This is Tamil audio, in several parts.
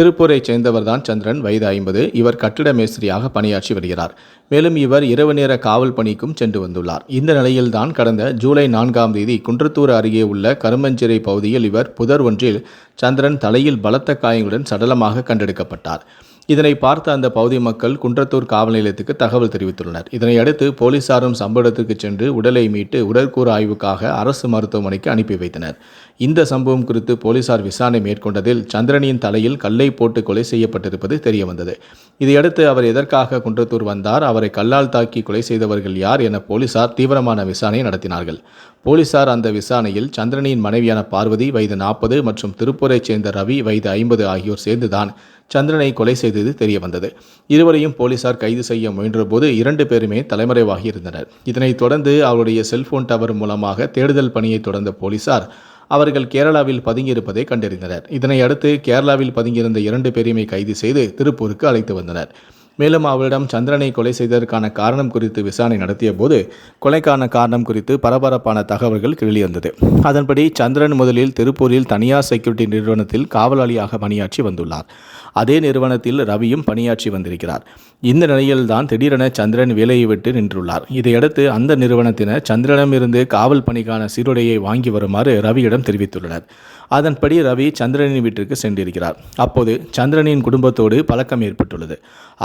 திருப்பூரைச் சேர்ந்தவர்தான் சந்திரன். வயது ஐம்பது. இவர் கட்டிட மேஸ்திரியாக பணியாற்றி வருகிறார். மேலும் இவர் இரவு நேர காவல் பணிக்கும் சென்று வந்துள்ளார். இந்த நிலையில்தான் கடந்த ஜூலை நான்காம் தேதி குன்றத்தூர் அருகே உள்ள கருமஞ்சிறை பகுதியில் இவர் புதர் ஒன்றில் சந்திரன் தலையில் பலத்த காயங்களுடன் சடலமாக கண்டெடுக்கப்பட்டார். இதனை பார்த்த அந்த பகுதி மக்கள் குன்றத்தூர் காவல் நிலையத்துக்கு தகவல் தெரிவித்துள்ளனர். இதனையடுத்து போலீசாரும் சம்பவ இடத்துக்கு சென்று உடலை மீட்டு உடற்கூறு ஆய்வுக்காக அரசு மருத்துவமனைக்கு அனுப்பி வைத்தனர். இந்த சம்பவம் குறித்து போலீசார் விசாரணை மேற்கொண்டதில் சந்திரனின் தலையில் கல்லை போட்டு கொலை செய்யப்பட்டிருப்பது தெரியவந்தது. இதையடுத்து அவர் எதற்காக குன்றத்தூர் வந்தார் அவரை கல்லால் தாக்கி கொலை செய்தவர்கள் யார் என போலீசார் தீவிரமான விசாரணை நடத்தினார்கள். போலீசார் அந்த விசாரணையில் சந்திரனின் மனைவியான பார்வதி வயது நாற்பது மற்றும் திருப்பூரைச் சேர்ந்த ரவி வயது ஐம்பது ஆகியோர் சேர்ந்துதான் சந்திரனை கொலை செய்தது தெரிய வந்தது இருவரையும் போலீசார் கைது செய்ய முயன்றபோது இரண்டு பேருமே தலைமறைவாகி இருந்தனர். இதனைத் தொடர்ந்து அவருடைய செல்போன் டவர் மூலமாக தேடுதல் பணியை தொடர்ந்த போலீசார் அவர்கள் கேரளாவில் பதுங்கியிருப்பதை கண்டறிந்தனர். இதனை அடுத்து கேரளாவில் பதுங்கியிருந்த இரண்டு பேரையுமே கைது செய்து திருப்பூருக்கு அழைத்து வந்தனர். மேலும் அவரிடம் சந்திரனை கொலை செய்ததற்கான காரணம் குறித்து விசாரணை நடத்திய போது கொலைக்கான காரணம் குறித்து பரபரப்பான தகவல்கள் வெளிவந்தது அதன்படி சந்திரன் முதலில் திருப்பூரில் தனியார் செக்யூரிட்டி நிறுவனத்தில் காவலாளியாக பணியாற்றி வந்துள்ளார். அதே நிறுவனத்தில் ரவியும் பணியாற்றி வந்திருக்கிறார். இந்த நிலையில்தான் திடீரென சந்திரன் வேலையை விட்டு நின்றுள்ளார். இதையடுத்து அந்த நிறுவனத்தினர் சந்திரனிடமிருந்து காவல் பணிக்கான சீருடையை வாங்கி வருமாறு ரவியிடம் தெரிவித்துள்ளனர். அதன்படி ரவி சந்திரனின் வீட்டிற்கு சென்றிருக்கிறார். அப்போது சந்திரனின் குடும்பத்தோடு பழக்கம் ஏற்பட்டுள்ளது.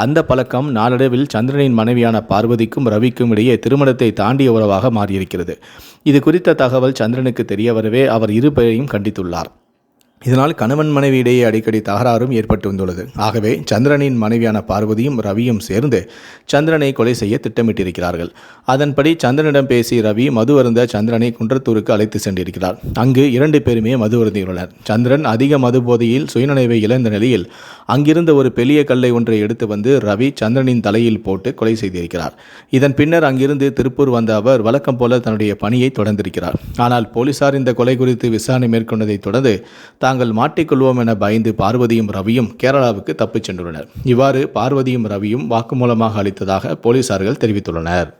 அந்த பழக்கம் நாளடைவில் சந்திரனின் மனைவியான பார்வதிக்கும் ரவிக்கும் இடையே திருமணத்தை தாண்டிய உறவாக மாறியிருக்கிறது. இது குறித்த தகவல் சந்திரனுக்கு தெரிய வரவே அவர் இரு பேரையும் கண்டித்துள்ளார். இதனால் கணவன் மனைவி இடையே அடிக்கடி தகராறும் ஏற்பட்டு வந்துள்ளது. ஆகவே சந்திரனின் மனைவியான பார்வதியும் ரவியும் சேர்ந்து சந்திரனை கொலை செய்ய திட்டமிட்டிருக்கிறார்கள். அதன்படி சந்திரனிடம் பேசி ரவி மது அருந்த சந்திரனை குன்றத்தூருக்கு அழைத்து சென்றிருக்கிறார். அங்கு இரண்டு பேருமே மது அருந்தியுள்ளனர் சந்திரன் அதிக மது போதையில் சுயநினைவை இழந்த நிலையில் அங்கிருந்த ஒரு பெரிய கல்லை ஒன்றை எடுத்து வந்து ரவி சந்திரனின் தலையில் போட்டு கொலை செய்திருக்கிறார். இதன் பின்னர் அங்கிருந்து திருப்பூர் வந்த அவர் வழக்கம் போல தன்னுடைய பணியை தொடர்ந்திருக்கிறார். ஆனால் போலீசார் இந்த கொலை குறித்து விசாரணை மேற்கொண்டதைத் தொடர்ந்து தாங்கள் மாட்டிக்கொள்வோம் என பயந்து பார்வதியும் ரவியும் கேரளாவுக்கு தப்பிச் சென்றுள்ளனர். இவ்வாறு பார்வதியும் ரவியும் வாக்குமூலமாக அளித்ததாக போலீசார்கள் தெரிவித்துள்ளனர்.